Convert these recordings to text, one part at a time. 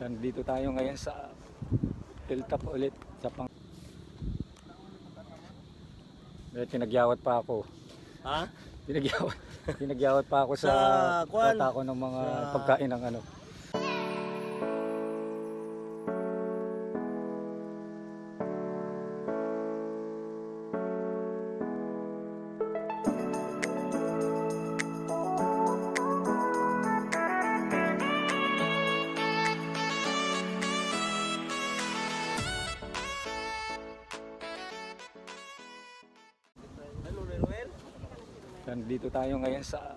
Nandito tayo ngayon sa Hilltop ulit sa pang May tinagyawat pa ako. Ha? Tinagyawat, tinagyawat pa ako sa, Sa kwan? ng mga Sa- pagkain ng. Ano, Nandito tayo ngayon sa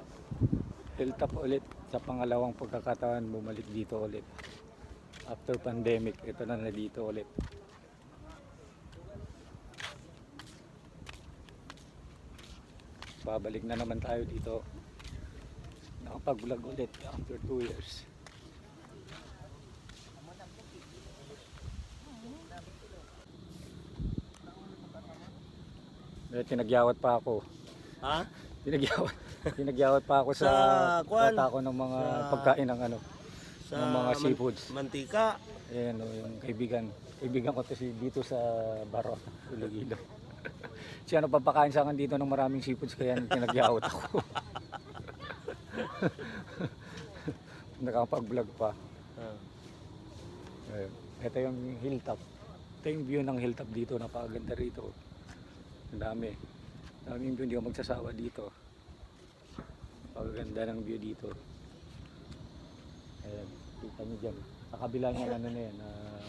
Hilltop ulit sa pangalawang pagkakataon bumalik dito ulit. After pandemic, ito na na dito ulit. Babalik na naman tayo dito. Nakapag-vlog ulit after 2 years. May tinagyawat pa ako. Ha? Tinagyawat, tinagyawat pa ako sa, Sa kwan? ko ng mga Sa- pagkain ng ano, Sa ng mga man- seafoods. Mantika. Ayan o, yung kaibigan. Kaibigan ko to si dito sa Baro, Iloilo. Siya ano papakain sa akin dito ng maraming seafoods kaya tinagyawat ako. Nakapag-vlog pa. Ayun. Ito yung hilltop. Ito yung view ng hilltop dito. Napakaganda rito. Ang dami. Daming. Hindi ako magsasawa dito. Napakaganda ng view dito. Ayan. Kita nyo dyan. Sa kabila niya ano na yan. ah,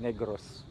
Negros.